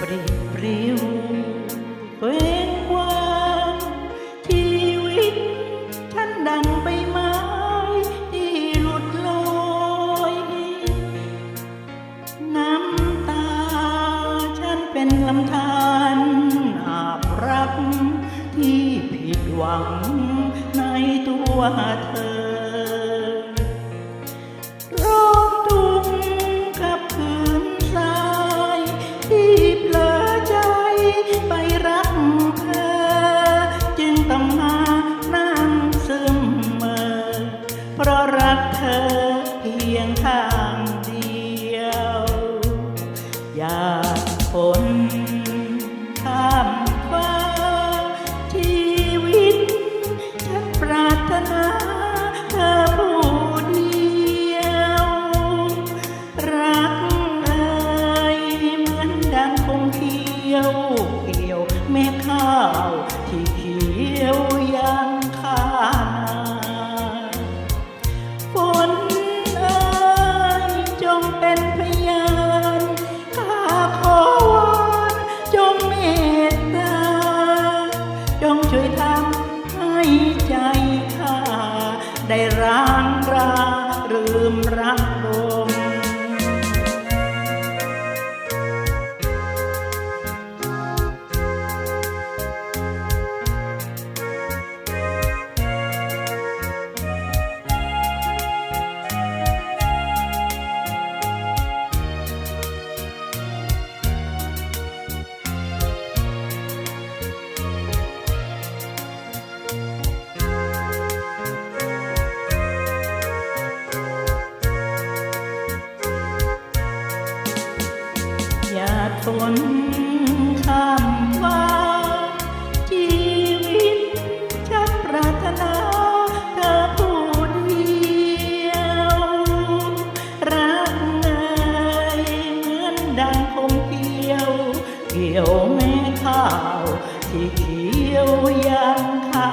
ปริปริวเคว้ความชีวิตท่านดังไปไม้ที่หลุดลอยน้ำตาฉันเป็นลำธารอาบรักที่ผิดหวังในตัวเธอ ไปรักเธอ จึงต้องมานั่งซึมเมอเพราะรักเธอเพียงทางเดียว อยากคน ราราลืมรัก นข้ามฟ้าชีวิตฉันปรารถนาเธอผู้เดียว รักเอ่ยเหมือนดังคงเกี่ยว เกี่ยวแม่ข้าวที่เขียวยังข้า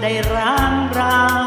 ได้ร่างราว